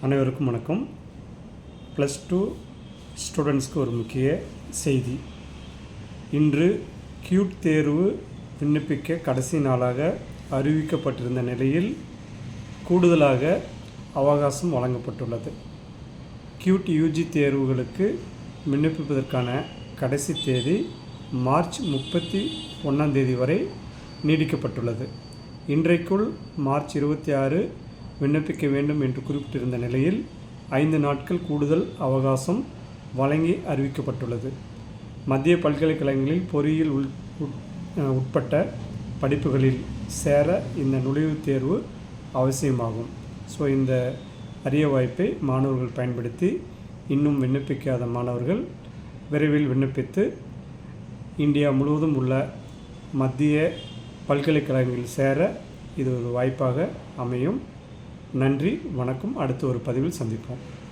அனைவருக்கும் வணக்கம். Plus two ஸ்டூடெண்ட்ஸ்க்கு ஒரு முக்கிய செய்தி. இன்று கியூட் தேர்வு விண்ணப்பிக்க கடைசி நாளாக அறிவிக்கப்பட்டிருந்த நிலையில் கூடுதலாக அவகாசம் வழங்கப்பட்டுள்ளது. கியூட் யூஜி தேர்வுகளுக்கு விண்ணப்பிப்பதற்கான கடைசி தேதி மார்ச் முப்பத்தி ஒன்றாம் தேதி வரை நீடிக்கப்பட்டுள்ளது. இன்றைக்குள் மார்ச் இருபத்தி ஆறு விண்ணப்பிக்க வேண்டும் என்று குறிப்பிட்டிருந்த நிலையில் ஐந்து நாட்கள் கூடுதல் அவகாசம் வழங்கி அறிவிக்கப்பட்டுள்ளது. மத்திய பல்கலைக்கழகங்களில் பொறியியல் உள் உட்பட்ட படிப்புகளில் சேர இந்த நுழைவுத் தேர்வு அவசியமாகும். ஸோ இந்த அரிய வாய்ப்பை மாணவர்கள் பயன்படுத்தி இன்னும் விண்ணப்பிக்காத மாணவர்கள் விரைவில் விண்ணப்பித்து இந்தியா முழுவதும் உள்ள மத்திய பல்கலைக்கழகங்களில் சேர இது ஒரு வாய்ப்பாக அமையும். நன்றி வணக்கம். அடுத்த ஒரு பதிவில் சந்திப்போம்.